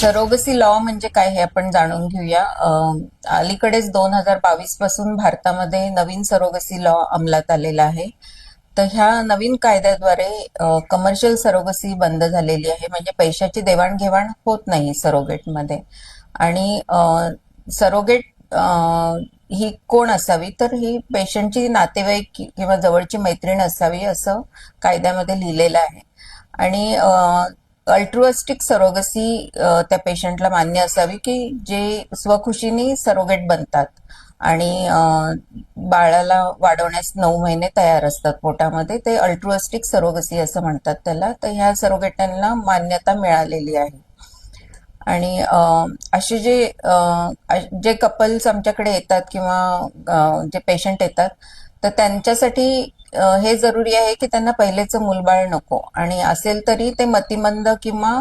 Surrogacy law म्हणजे काय हे आपण जाणून घेऊया. अलीकडेच दोन हजार बावीसपासून भारतामध्ये नवीन सरोगसी लॉ अंमलात आलेला आहे. तर ह्या नवीन कायद्याद्वारे कमर्शियल सरोगसी बंद झालेली आहे. म्हणजे पैशाची देवाणघेवाण होत नाही सरोगेटमध्ये. आणि सरोगेट ही कोण असावी? तर ही पेशंटची नातेवाईक किंवा जवळची मैत्रीण असावी असं कायद्यामध्ये लिहिलेलं आहे. आणि अल्ट्रुअस्टिक सरोगसी त्या पेशंटला मान्य असावी की जे स्वखुशीने सरोगेट बनतात आणि बाळाला वाढवण्यास नऊ महिने तयार असतात पोटामध्ये ते अल्ट्रुअस्टिक सरोगसी असं म्हणतात त्याला. तर ह्या सरोगेटांना मान्यता मिळालेली आहे. आणि असे जे जे कपल्स आमच्याकडे येतात किंवा जे पेशंट येतात तर त्यांच्यासाठी हे जरुरी आहे की त्यांना पहिलेचं मूलबाळ नको. आणि असेल तरी ते मतिमंद किंवा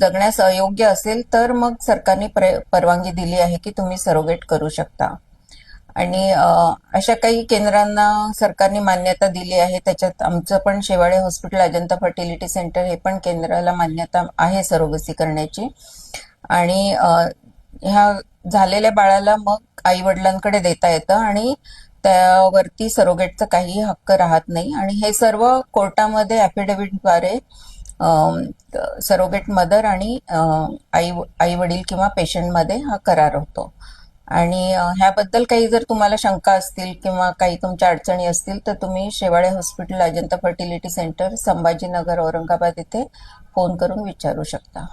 जगण्यास अयोग्य असेल तर मग सरकारने परवानगी दिली आहे की तुम्ही सरोगेट करू शकता. आणि अशा काही केंद्रांना सरकारने मान्यता दिली आहे. त्याच्यात आमचं पण Shewale hospital Ajanta fertility centre हे पण केंद्राला मान्यता आहे सरोगसी करण्याची. आणि ह्या झालेल्या बाळाला मग आई वडिलांकडे देता येतं आणि त्यावरती सरोगेटचा काही हक्क राहत नाही. आणि हे सर्व कोर्टामध्ये ॲफिडेव्हिटद्वारे सरोगेट मदर आणि आई आई वडील किंवा पेशंटमध्ये हा करार होतो. आणि ह्याबद्दल काही जर तुम्हाला शंका असतील किंवा काही तुमच्या अडचणी असतील तर तुम्ही Shewale hospital Ajanta fertility centre Sambhajinagar Aurangabad इथे फोन करून विचारू शकता.